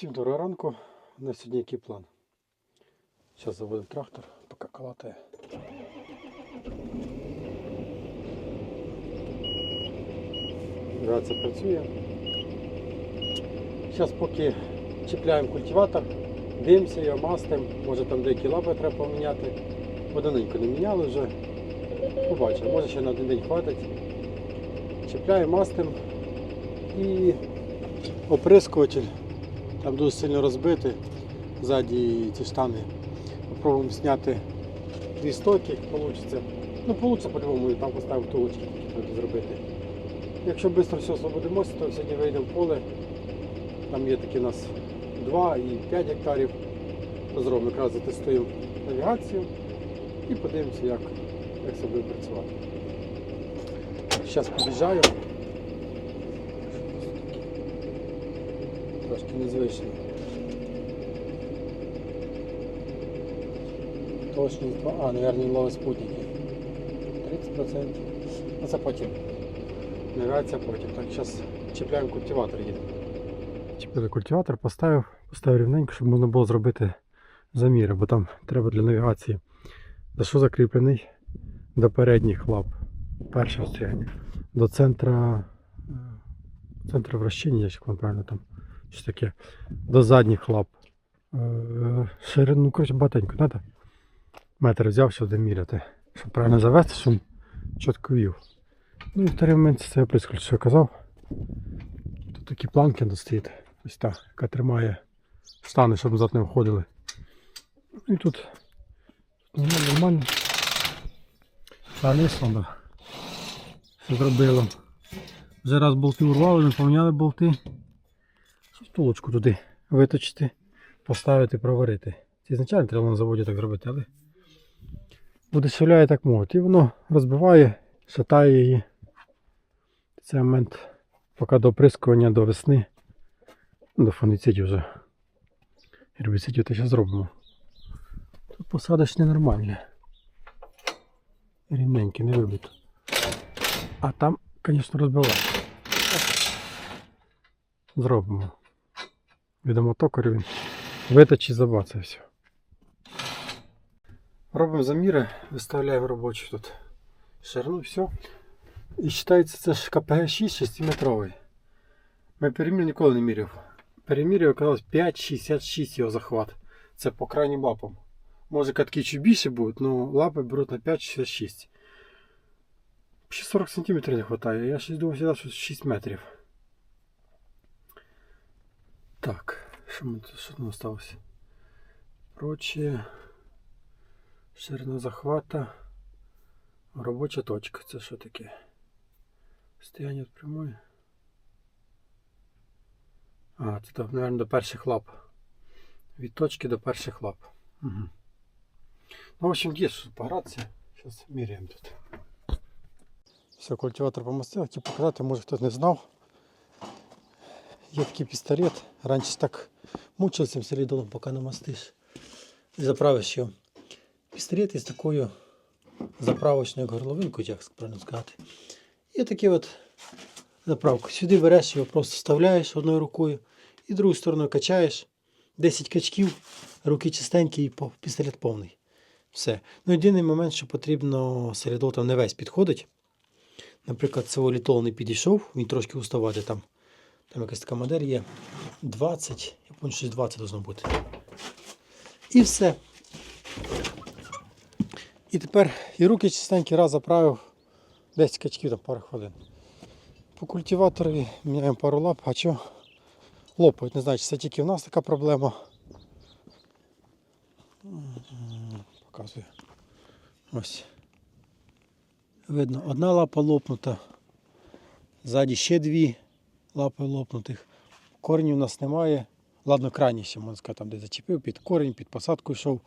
Всім доброго ранку. На сьогодні який план? Зараз заводимо трактор, поки калатає. Грація працює. Зараз поки чіпляємо культиватор, дивимося його, мастимо, може там деякі лапи треба поміняти. Одиненько не міняли вже. Побачимо, може ще на один день хватить. Чіпляємо, мастимо і оприскуватель. Там дуже сильно розбитий. Ззаді ці штани. Попробуємо зняти дві стоки, вийде. Ну, вийде по-любому, і там поставимо втулочки, які зробити. Якщо швидко все освободимося, то сьогодні вийдемо в поле. Там є такі у нас 2 і 5 гектарів. Зробимо якраз затестуємо навігацію і подивимося, як, як це буде працювати. Зараз під'їжджаю. Трошки незвично. Точність 2. А, мабуть, ловить спутники. 30%. Ну це потім. Навігація потім. Так, зараз чіпляємо культиватор їдемо. Чіпляю культиватор, поставив, поставив рівненько, щоб можна було зробити заміри, бо там треба для навігації. За що закріплений? До передніх лап. Перше стояння. До центра. е, Центра вращення, як вам правильно там. Що таке? До задніх лап. Е, Ширину, ну, коротше, багатенько, треба. Метр взяв, щоб доміряти. Щоб правильно завести, щоб чітко вів. Ну і вторий момент це оприскувач, що я казав. Тут такі планки достають. Ось та, яка тримає штани, щоб назад не входили. І тут ну, нормально. Все зробило. Вже раз болти урвали, не поміняли болти. Стулочку туди виточити, поставити, проварити. Це ізначально треба на заводі так зробити, але удешевляє так мовити. І воно розбиває, шатає її. Це момент, поки до оприскування до весни, до фунгіцидів вже. Гербіцидів те ще зробимо. Тут посадочне нормальне. Рівненьке, не вибито. А там, звісно, розбиває. Зробимо. Відомо токарю він виточить забацає все. Робимо заміри, виставляємо робочу тут ширину, все. І вважається, це ж КПГ 6 6-метровий. Ми перемір ніколи не міряв. Переміряв, оказалось 5,66 його захват. Це по крайнім лапам. Може катки чуть більше будуть, але лапи беруть на 5,66. Ще 40 см не вистачає. Я щось думав, всегда, що 6 метрів. Так, що, ми, тут- що там осталось? Прочее. Ширина захвата. Робоча точка. Це що таке? Стояння від прямої. А, це, мабуть, до перших лап. Від точки до перших лап. Угу. Ну, в общем, є що погратися. Зараз міряємо тут. Все, культиватор помастив, хотів показати, може хтось не знав. Є такий пістолет. Раніше так мучився середолом, поки намастиш. Заправиш його. Пістолет із такою заправочною горловинкою, як правильно сказати. І такий от заправку. Сюди береш його, просто вставляєш одною рукою і другою стороною качаєш. 10 качків, руки чистенькі і пістолет повний. Все. Ну, єдиний момент, що потрібно середол там не весь підходить. Наприклад, цього літол не підійшов, він трошки уставати там. Там якась така модель є. 20, я пам'ятаю, щось 20 должно бути. І все. І тепер і руки чистенькі раз заправив 10 качків там пару хвилин. По культиваторі міняємо пару лап, а що лопають. Не знаю, чи це тільки в нас така проблема. Показую. Ось. Видно, одна лапа лопнута. Ззаді ще дві лапи лопнутих. Коренів у нас немає. Ладно, крайні ще, можна сказати, там де зачепив, під корінь, під посадку йшов,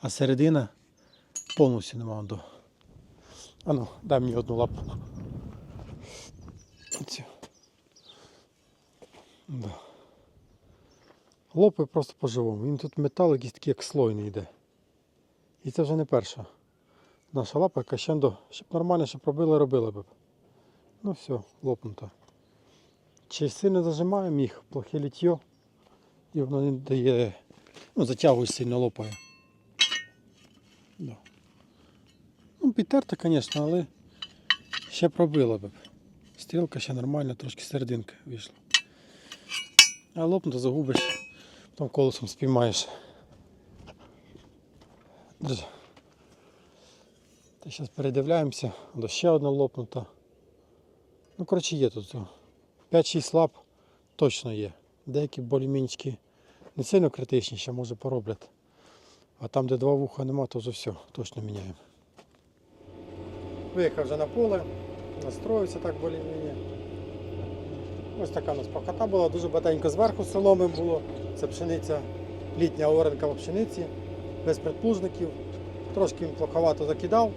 а середина повністю нема до. А ну, дай мені одну лапу. Оцю. Да. Лопає просто по-живому. Він тут метал якийсь такий, як слойний йде. І це вже не перша наша лапа, яка ще до, щоб нормально, щоб робила, робила б. Ну все, лопнуто. Чи сильно зажимаємо їх, плохе літьо. і воно не дає, ну, затягує сильно лопає. Да. Ну, підтерто, звісно, але ще пробило б. Стрілка ще нормальна, трошки серединка вийшла. А лопнуто загубиш, потім колесом спіймаєш. Та зараз передивляємося, до ще одна лопнута. Ну, коротше, є тут. 5-6 лап точно є. Деякі болі-мінчики не сильно критичні, ще може пороблять. А там, де два вуха нема, то вже все, точно міняємо. Виїхав вже на поле, настроївся так болі-міні. Ось така у нас пахота була, дуже батенько зверху соломи було. Це пшениця, літня оренка в пшениці, без предплужників. Трошки плоховато закидав.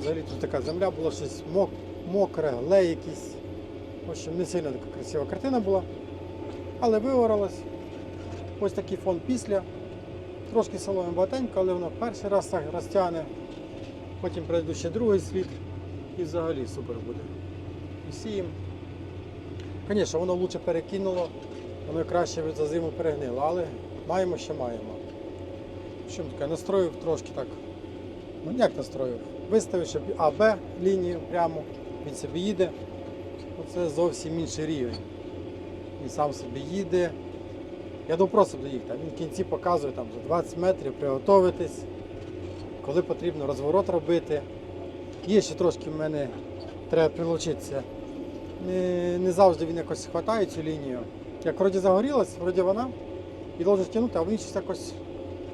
Взагалі тут така земля була щось мок, мокре, лей якийсь. В общем, не сильно така красива картина була. Але виоралась. Ось такий фон після. Трошки соломи багатенько, але воно перший раз так розтягне. Потім прийду ще другий слід і взагалі супер буде. І сіємо. Звісно, воно лучше перекинуло, воно краще за зиму перегнило, але маємо, що маємо. Що таке, настроїв трошки так. Ну як настроїв? Виставив, щоб АБ лінію прямо, він собі їде. Це зовсім інший рівень. Він сам собі їде. Я думав просто доїхати. Він в кінці показує там за 20 метрів приготуватись, коли потрібно розворот робити. Є ще трошки в мене треба прилучитися. Не, не завжди він якось хватає цю лінію. Як вроді загорілась, вроді вона, і должен стягнути, а він щось якось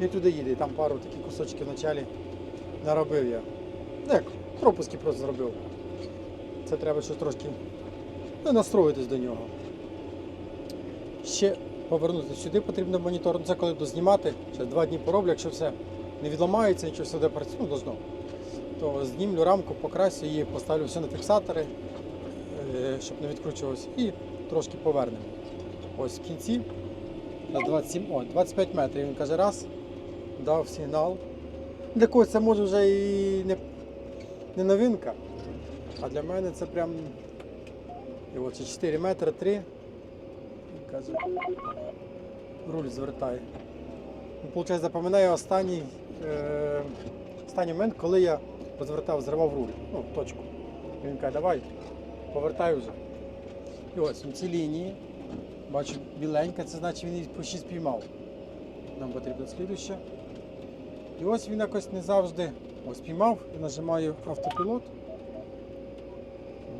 не туди їде. Там пару таких кусочків в началі наробив я. Як, пропуски просто зробив. Це треба щось трошки ну, настроїтись до нього. Ще повернутися сюди потрібно монітор. Це коли буду знімати, через два дні пороблю, якщо все не відламається, нічого все де працює, ну, должно. То знімлю рамку, покрасю її, поставлю все на фіксатори, е, щоб не відкручувалося, і трошки повернемо. Ось в кінці на 27, о, 25 метрів він каже раз, дав сигнал. Для когось це може вже і не, не новинка. А для мене це прям і от 4 метри 3. Каже, руль звертає. Ну, Получається, запам'ятаю останній, е, останній момент, коли я розвертав, зривав руль, ну, точку. І він каже, давай, повертай вже. І ось на цій лінії, бачу біленька, це значить він її почти спіймав. Нам потрібно слідуще. І ось він якось не завжди ось спіймав і нажимаю автопілот.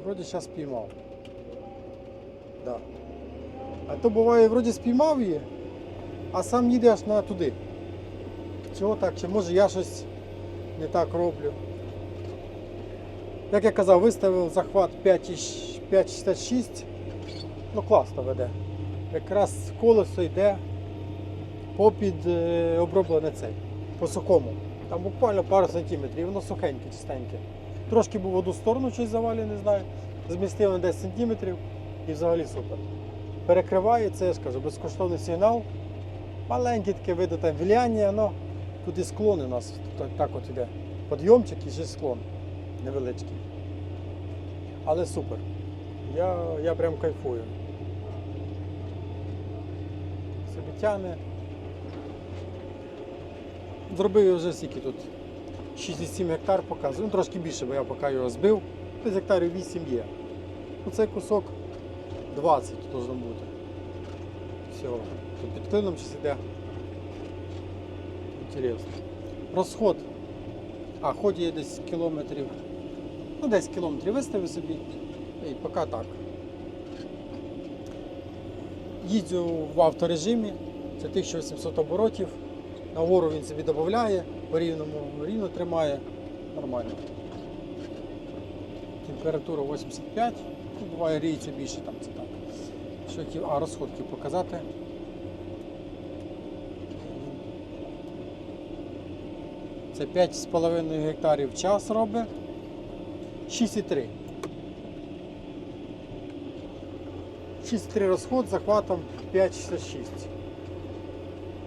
Вроді зараз спіймав. Да. А то буває, вроді спіймав її, а сам їде аж на туди. Чого так? Чи може я щось не так роблю? Як я казав, виставив захват 5,66. Ну класно веде. Якраз колесо йде попід е, оброблене цей, по сухому. Там буквально пару сантиметрів, воно сухеньке, чистеньке. Трошки був в одну сторону щось завалі, не знаю. Змістив на 10 сантиметрів і взагалі супер. Перекриває, це я ж безкоштовний сигнал. Маленьке таке види там віляння, ну тут і склон у нас так, так от іде. Подйомчик і ще склон невеличкий. Але супер. Я, я прям кайфую. Собі тяне. Зробив вже скільки тут 6,7 гектар показую. Ну трошки більше, бо я поки його збив. Десь гектарів 8 є. Ну цей кусок 20 тут должно бути. Всього. Тут під клином щось іде. Інтересно. Розход. А, ході є десь кілометрів. Ну, десь кілометрів виставив собі. І поки так. Їздю в авторежимі, це 1800 оборотів. Нагору він собі додає, по рівному рівно тримає. Нормально. Температура 85, ну, буває ріється більше там це так. Що а розходки показати. Це 5,5 гектарів час робить. 6,3. 6,3 розход захватом 5,66.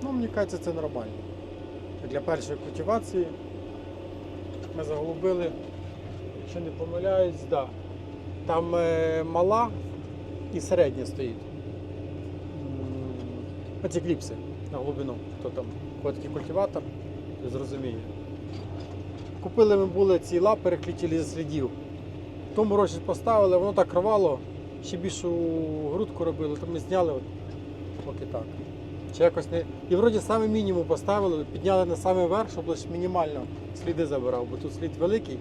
Ну, мені кажеться, це нормально. Для першої культивації ми заголубили, якщо не помиляюсь, да. Там е, мала і середня стоїть. Оці кліпси на глибину. Хто там такий культиватор, зрозуміє. Купили ми були ці лапи переклітілі зі слідів. Тому році поставили, воно так рвало, ще більшу грудку робили, то ми зняли от, поки так. Чи якось не. І вроді саме мінімум поставили, підняли на самий верх, щоб лише мінімально сліди забирав, бо тут слід великий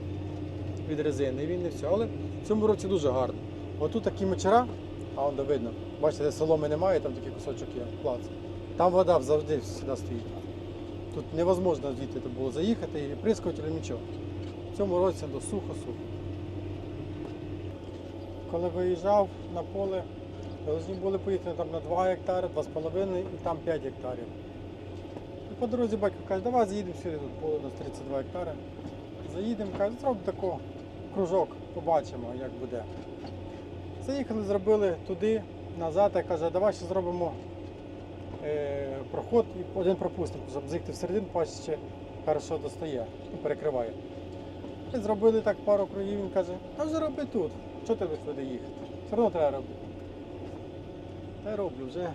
від резини, і він не все. Але в цьому році дуже гарно. Отут такі мечера, а он де видно. Бачите, соломи немає, там такий кусочок є, плац. Там вода завжди сюди стоїть. Тут невозможно звідти було заїхати і прискувати, нічого. В цьому році до сухо-сухо. Коли виїжджав на поле, повинні були поїхати там на 2 гектари, 2,5 і там 5 гектарів. І по дорозі батько каже, давай заїдемо сюди, тут поле у нас 32 гектари. Заїдемо, каже, зробимо тако кружок, побачимо, як буде. Заїхали, зробили туди, назад, я каже, давай ще зробимо е, проход і один пропустимо, щоб заїхати всередину, ще хорошо достає, ну, перекриває. І зробили так пару кругів, він каже, а вже роби тут. Чого ти будеш туди їхати? Все одно треба робити. Та й роблю вже.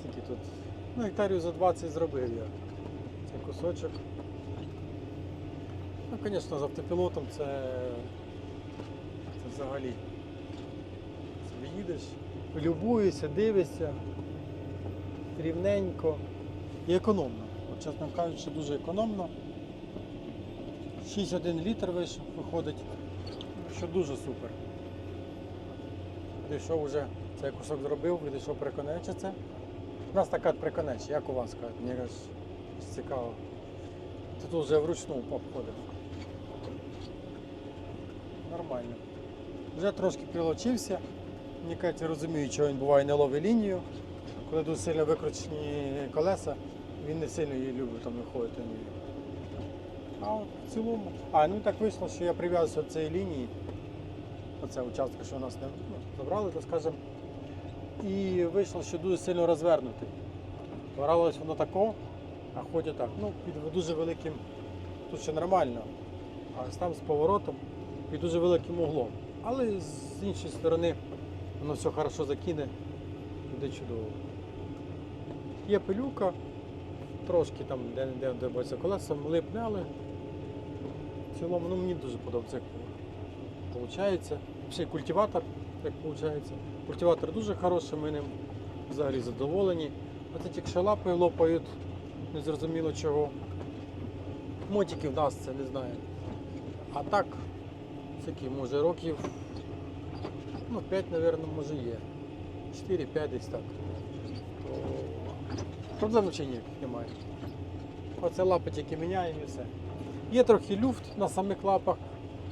Скільки тут? Ну, гектарів за 20 зробив я. Цей кусочок. Ну, звісно, з автопілотом це, це взагалі. Собі їдеш, любуєшся, дивишся, рівненько і економно. От, чесно кажучи, дуже економно. 6,1 літр виходить, що дуже супер. Дійшов вже, цей кусок зробив, відійшов приконече це. У нас така приконече, як у вас кажуть, мені аж цікаво. Ти тут вже вручну обходив. Нормально. Вже трошки прилочився. Мені кажуть, розумію, чого він буває не ловить лінію. Коли дуже сильно викручені колеса, він не сильно її любить там виходити. на неї. А в цілому. А, ну так вийшло, що я прив'язався до цієї лінії. Оце участка, що у нас не ну, забрали, то скажемо. І вийшло, що дуже сильно розвернутий. Варалось воно тако, а ходить так. Ну, під дуже великим, тут ще нормально, а там з поворотом під дуже великим углом. Але з іншої сторони воно все хорошо закине, буде чудово. Є пилюка, трошки там, де де де колеса, липне, але в цілому ну, мені дуже подобається, як виходить. Ще й культиватор, як виходить. Культиватор дуже хороший, ми ним взагалі задоволені. Оце тільки лапи лопають, незрозуміло чого. Мотики вдасться, не знаю. А так, скільки, може років, ну 5, мабуть, може є. 4-5 десь так. Проблем чи ніяких немає. Оце лапи тільки міняємо і все. Є трохи люфт на самих лапах,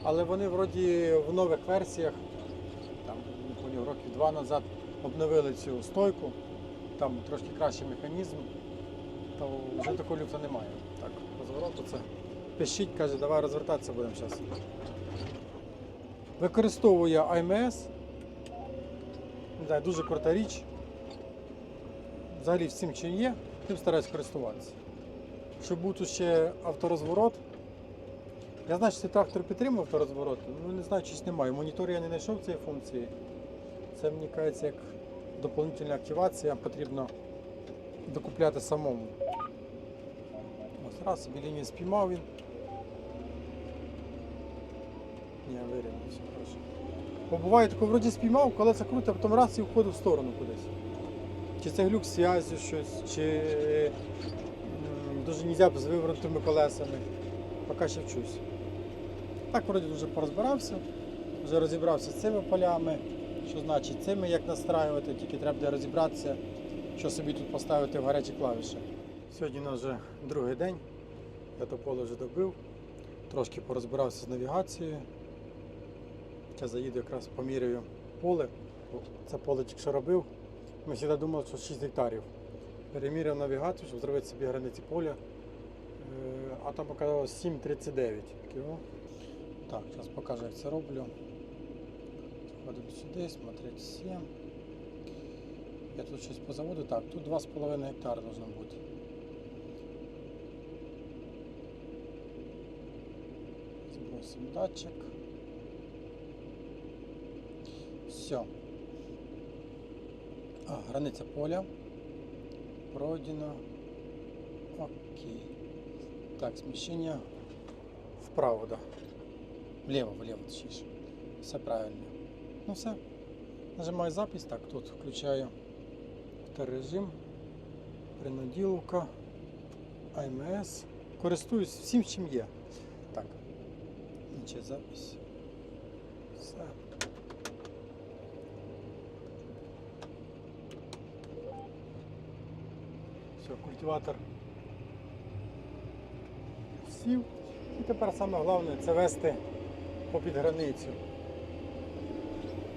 але вони вроді в нових версіях, там років два назад обновили цю стойку, там трошки кращий механізм, то вже такого люфту немає. Так, розворот це. Пишіть, каже, давай розвертатися будемо зараз. Використовую АМС. Не знаю, дуже крута річ. Взагалі всім, чим є, тим стараюсь користуватися. Щоб був ще авторозворот. Я знаю, що цей трактор підтримує авторозворот, ну не знаю, чи немає. В моніторі я не знайшов цієї функції. Це мені кажеться як доповнительна активація, потрібно докупляти самому. Ось раз, собі лінію спіймав він. Ні, вирівняв, все. Бо буває таке, вроді спіймав, коли це круто, а потім раз і входив в сторону кудись. Чи це глюк з зв'язю щось, чи м, дуже нельзя з вивернутими колесами. Поки ще вчусь. Так вроді дуже порозбирався, вже розібрався з цими полями, що значить цими як настраювати, тільки треба буде розібратися, що собі тут поставити в гарячі клавіші. Сьогодні у нас вже другий день, я то поле вже добив, трошки порозбирався з навігацією. Зараз заїду якраз поміряю поле. Це поле що робив. Ми завжди думали, що 6 гектарів. Переміряв навігацію, щоб зробити собі границі поля. Е, А там показалось 7,39 кг. Так, зараз покажу, як це роблю. Заходимо сюди, смотреть 7. Я тут щось по заводу. Так, тут 2,5 гектара должно бути. Збросимо датчик. Все. А, границя поля. Пройдено. Окей. Так, смещение вправо, да. Влево, влево, точніше. Все правильно. Ну все. Нажимаю запись. Так, тут включаю авторежим, принуділка, АМС. Користуюсь всім, чим є. Так. Інша запись. Все. Все, культиватор сів. І тепер саме головне це вести попід границю.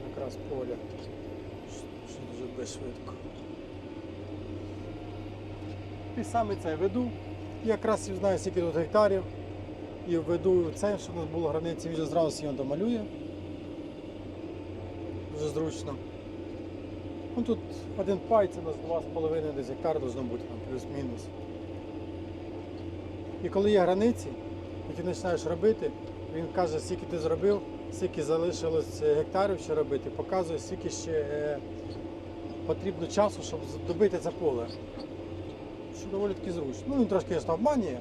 Якраз поля. Що дуже буде швидко. І саме це веду. І якраз знаю, скільки тут гектарів. І введу це, щоб у нас було границі, він зразу його домалює. Дуже зручно. Ну тут один пай, це у нас 2,5 десь гектар должно бути, там плюс-мінус. І коли є границі, і ти починаєш робити, він каже, скільки ти зробив, скільки залишилось е, гектарів ще робити, показує, скільки ще е, потрібно часу, щоб добити це поле. Що доволі таки зручно. Ну він трошки звісно, обманює,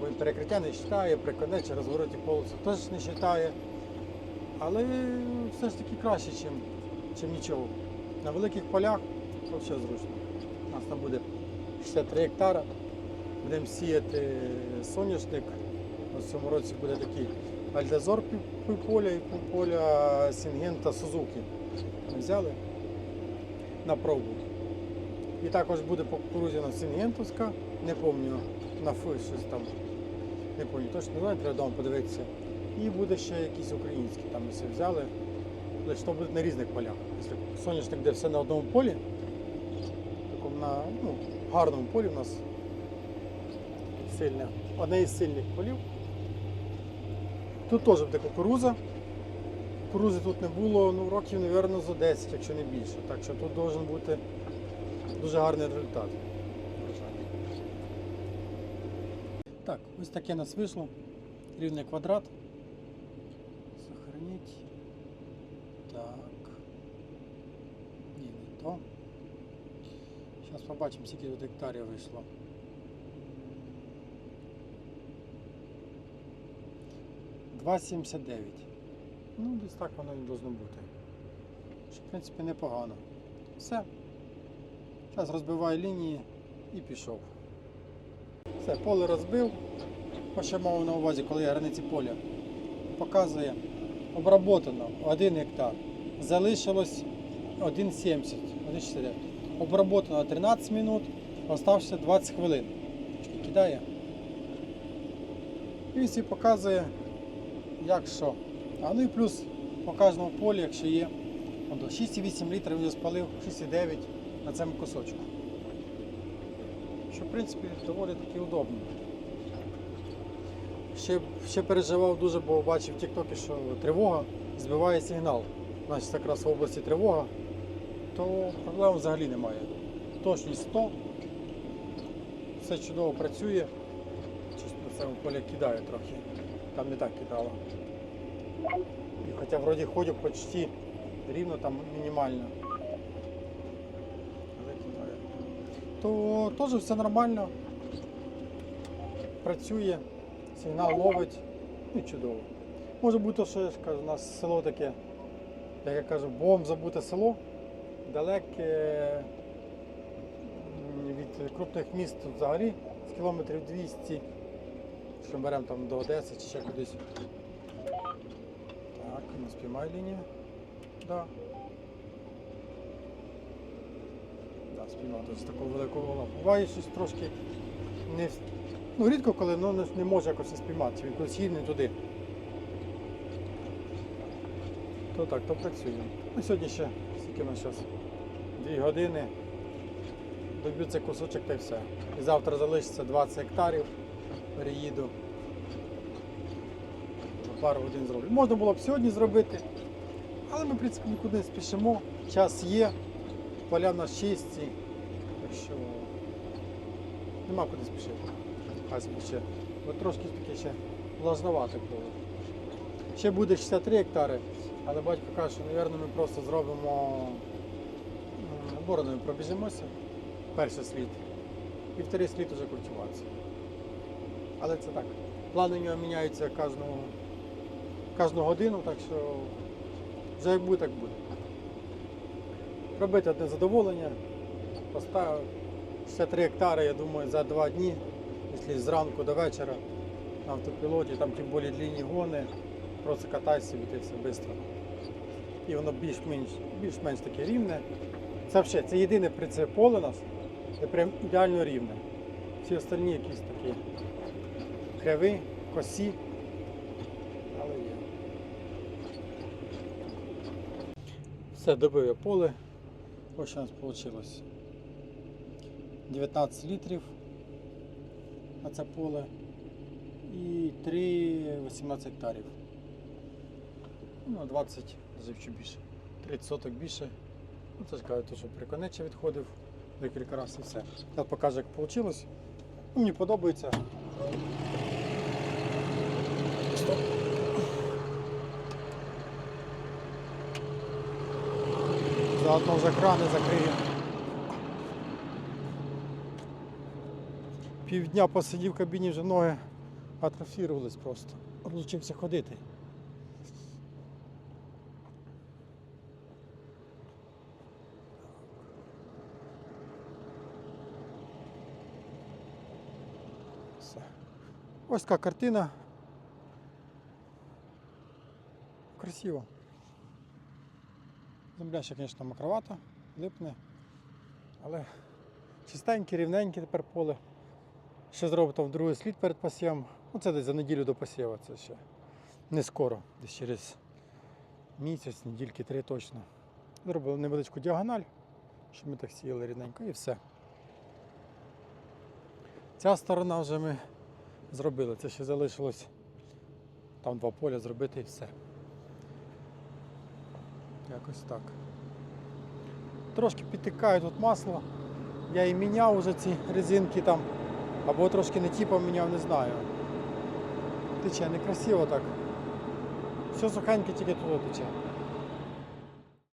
бо він перекриття не вважає, прикладе чи розвороті полоси теж не вважає. Але все ж таки краще, ніж нічого. На великих полях взагалі зручно. У нас там буде 63 гектара. Будемо сіяти соняшник. У цьому році буде такий Альдезор півполя і півполя Сінгента Сузуки. Ми взяли на пробу. І також буде по Сінгентовська, не пам'ятаю, на фи щось там. Не пам'ятаю, точно не знаю, треба вдома подивитися. І буде ще якісь українські, там ми все взяли. Значить, то буде на різних полях. Якщо соняшник, де все на одному полі, такому на ну, гарному полі у нас сильне, одне із сильних полів. Тут теж буде кукуруза. Кукурузи тут не було ну, років, мабуть, за 10, якщо не більше. Так що тут має бути дуже гарний результат. Так, ось таке у нас вийшло. Рівний квадрат. Сохранить. Так. Ні, не то. Побачимо, скільки тут гектарів вийшло. Два сімдесят дев'ять. Ну, десь так воно і должно бути. Що, в принципі, непогано. Все. Зараз розбиваю лінії і пішов. Все, поле розбив. Що мав на увазі, коли я границі поля. Показує. Обработано 1 гектар. Залишилось 1,70. 1,69. Обработано 13 минут, остався 20 хвилин. Кидає. І всі показує, як що. А ну і плюс по кожному полі, якщо є. От 6,8 літрів він спалив, 6,9 на цьому кусочку. Що в принципі доволі таки удобно. Ще, ще переживав дуже, бо бачив в Тіктокі, що тривога збиває сигнал. Значить, якраз в області тривога, то проблем взагалі немає. Точність 100, все чудово працює. Чисто на цьому полі кидає трохи. Там не так кидало. І хоча вроді ходю почти рівно там мінімально. То теж все нормально. Працює, сигнал ловить. Ну і чудово. Може бути, що я ж у нас село таке, як я кажу, бом забуте село, далеке від крупних міст взагалі з кілометрів 200, що ми беремо там до Одеси чи ще кудись. Так, не спіймай лінію. Да. Да, спіймав з такого великого вола. Буває щось трошки не. Ну, рідко коли ну, не, може якось спіймати, він кудись їде не туди. То так, то працюємо. Ну, сьогодні ще скільки на час? Дві години. Доб'ю цей кусочок та й все. І завтра залишиться 20 гектарів. Переїду. Пару годин зроблю. Можна було б сьогодні зробити, але ми, в принципі, нікуди не спішимо. Час є, поля в чисті. Так що нема куди спішити. Хай собі ще. Трошки таке ще влажновато було. Ще буде 63 гектари, але батько каже, що, мабуть, ми просто зробимо бороною пробіжимося. Перший світ. і вторий слід вже культивація. Але це так. Плани у нього міняються кожну, кожну годину, так що вже як буде, так буде. Робити одне задоволення. Поставив ще 3 гектари, я думаю, за 2 дні, якщо зранку до вечора на автопілоті, там тим більше длинні гони, просто катайся собі все швидко. І воно більш-менш більш-менш таке рівне. Це взагалі, це єдине при це поле у нас, де прям ідеально рівне. Всі остальні якісь такі криви, косі. Але є. Все, добив я поле. Ось що у нас вийшло. 19 літрів на це поле і 3,18 гектарів. Ну, 20, навіть більше. 30 соток більше. Ну, це ж кажуть, що приконече відходив декілька разів і все. Зараз покажу, як вийшло. Ну, мені подобається. Стоп. Заодно вже крани закрию. Півдня посидів в кабіні, вже ноги атрофірувались просто. Розучився ходити. Все. Ось така картина. Красиво. Земля ще, звісно, макровата, липне. Але чистеньке, рівненьке тепер поле. Ще зробив там другий слід перед посівом. Ну, це десь за неділю до посіву, це ще не скоро, десь через місяць, недільки три точно. Зробили невеличку діагональ, щоб ми так сіяли рідненько і все. Ця сторона вже ми зробили. Це ще залишилось там два поля зробити і все. Якось так. Трошки підтикає тут масло. Я і міняв уже ці резинки там. Або трошки не ті поміняв, не знаю. Тече некрасиво так. Все сухеньке тільки туди тече.